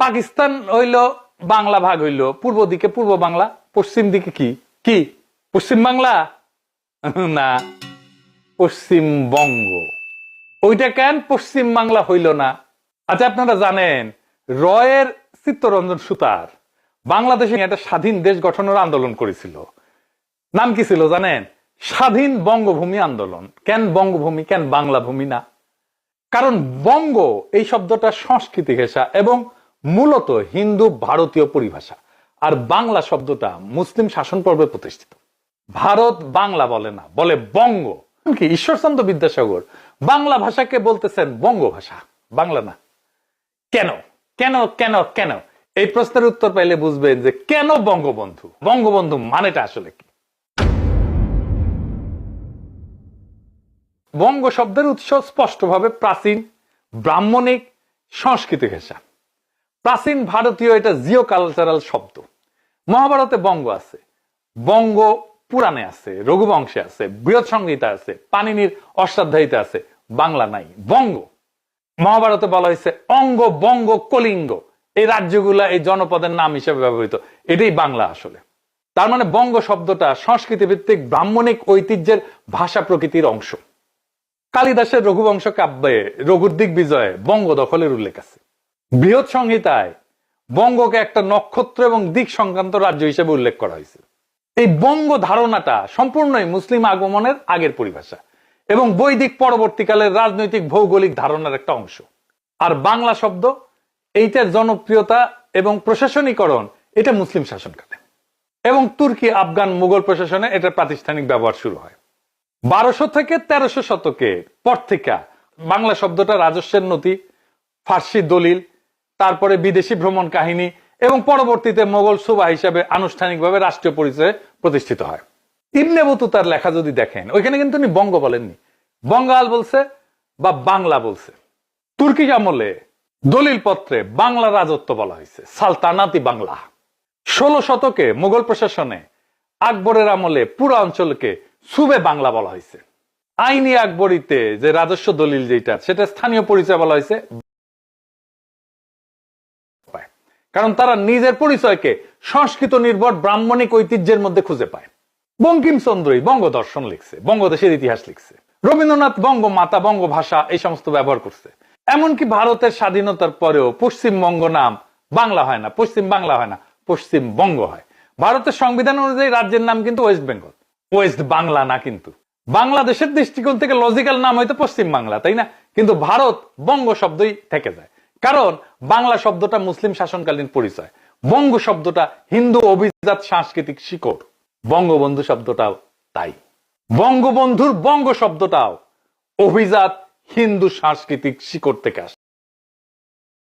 পাকিস্তান হইল, বাংলা ভাগ হইল। পূর্ব দিকে পূর্ব বাংলা, পশ্চিম দিকে কি? কি? পশ্চিম বাংলা? না। পশ্চিমবঙ্গ ওইটা কেন পশ্চিম বাংলা হইল না? আচ্ছা আপনারা জানেন, রয়ের চিত্তরঞ্জন সুতার বাংলাদেশে একটা স্বাধীন দেশ গঠনের আন্দোলন করেছিল। নাম কি ছিল জানেন? স্বাধীন বঙ্গভূমি আন্দোলন। কেন বঙ্গভূমি, কেন বাংলা ভূমি না? কারণ বঙ্গ এই শব্দটা সংস্কৃতি ঘেঁষা এবং মূলত হিন্দু ভারতীয় পরিভাষা, আর বাংলা শব্দটা মুসলিম শাসন পর্বে প্রতিষ্ঠিত। ভারত বাংলা বলে না, বলে বঙ্গ। কি ঈশ্বরচন্দ্র বিদ্যাসাগর বাংলা ভাষাকে বলতেছেন বঙ্গ ভাষা, বাংলা না। কেন? কেন কেন কেন? এই প্রশ্নের উত্তর পাইলে বুঝবেন যে কেন বঙ্গবন্ধু? বঙ্গবন্ধু মানেটা আসলে কি? বঙ্গ শব্দের উৎস স্পষ্টভাবে প্রাচীন ব্রাহ্মণিক সংস্কৃতি ঘেঁষা প্রাচীন ভারতীয় এটা জিও কালচারাল শব্দ। মহাভারতে বঙ্গ আছে। বঙ্গ পুরাণে আছে, রঘুবংশে আছে, বৃহৎ সংহিতা আছে পানিনির অষ্টাধ্যায়ীতে আছে, বাংলা নাই, বঙ্গ। মহাভারতে বলা হয়েছে অঙ্গ, বঙ্গ, কলিঙ্গ। এই রাজ্যগুলা এই জনপদের নাম হিসেবে ব্যবহৃত। এটাই বাংলা আসলে। তার মানে বঙ্গ শব্দটা সংস্কৃতি ভিত্তিক ব্রাহ্মণিক ঐতিহ্যের ভাষা প্রকৃতির অংশ। কালিদাসের রঘুবংশ কাব্যে রঘুর দিক বিজয়ে বঙ্গ দখলের উল্লেখ আছে। বৃহৎ সংহিতায় বঙ্গকে একটা নক্ষত্র এবং দিক সংক্রান্ত রাজ্য হিসেবে উল্লেখ করা হয়েছে। এই বঙ্গ ধারণাটা সম্পূর্ণই মুসলিম আগমনের আগের পরিভাষা এবং বৈদিক পরবর্তীকালের রাজনৈতিক ভৌগোলিক ধারণার একটা অংশ। আর বাংলা শব্দ, এইটার জনপ্রিয়তা এবং প্রশাসনীকরণ, এটা মুসলিম শাসনকালে। এবং তুর্কি, আফগান, মুঘল প্রশাসনে এটার প্রাতিষ্ঠানিক ব্যবহার শুরু হয়। বারোশো থেকে তেরোশো শতকের পর থেকে বাংলা শব্দটা রাজস্বের নথি, ফার্সি দলিল, তারপরে বিদেশি ভ্রমণ কাহিনী এবং পরবর্তীতে মোগল সুবা হিসাবে আনুষ্ঠানিকভাবে রাষ্ট্রীয় পরিচয়ে প্রতিষ্ঠিত হয়। ইবনে বতুতার লেখা যদি দেখেন, ওইখানে কিন্তু উনি বঙ্গ বলেননি। বঙ্গাল বলছে বা বাংলা বলছে। তুর্কি আমলে দলিল পত্রে বাংলা রাজত্ব বলা হয়েছে, সালতানাতি বাংলা। ষোলো শতকে মোগল প্রশাসনে আকবরের আমলে পুরো অঞ্চলকে সুবে বাংলা বলা হয়েছে। আইনি আকবরীতে যে রাজস্ব দলিল যেটা সেটা স্থানীয় পরিচয় বলা হয়েছে। কারণ তারা নিজের পরিচয়কে সংস্কৃত নির্ভর ব্রাহ্মণিক ঐতিহ্যের মধ্যে খুঁজে পায়। বঙ্কিমচন্দ্রই বঙ্গ দর্শন লিখছে, বঙ্গদেশের ইতিহাস লিখছে। রবীন্দ্রনাথ বঙ্গ মাতা, বঙ্গ ভাষা এই সমস্ত ব্যবহার করছে। এমনকি ভারতের স্বাধীনতার পরেও পশ্চিমবঙ্গ নাম বাংলা হয় না, পশ্চিম বাংলা হয় না পশ্চিমবঙ্গ হয়। ভারতের সংবিধান অনুযায়ী রাজ্যের নাম কিন্তু ওয়েস্ট বেঙ্গল। ওয়েস্ট বাংলা না কিন্তু? বাংলাদেশের দৃষ্টিকোণ থেকে লজিক্যাল নাম হয়তো পশ্চিম বাংলা, তাই না? কিন্তু ভারত বঙ্গ শব্দই থেকে যায়। কারণ বাংলা শব্দটা মুসলিম শাসনকালীন পরিচয়। বঙ্গ শব্দটা হিন্দু অভিজাত সাংস্কৃতিক শিকড়। বঙ্গবন্ধু শব্দটাও তাই। বঙ্গবন্ধুর বঙ্গ শব্দটাও অভিজাত হিন্দু সাংস্কৃতিক শিকড় থেকে আসে।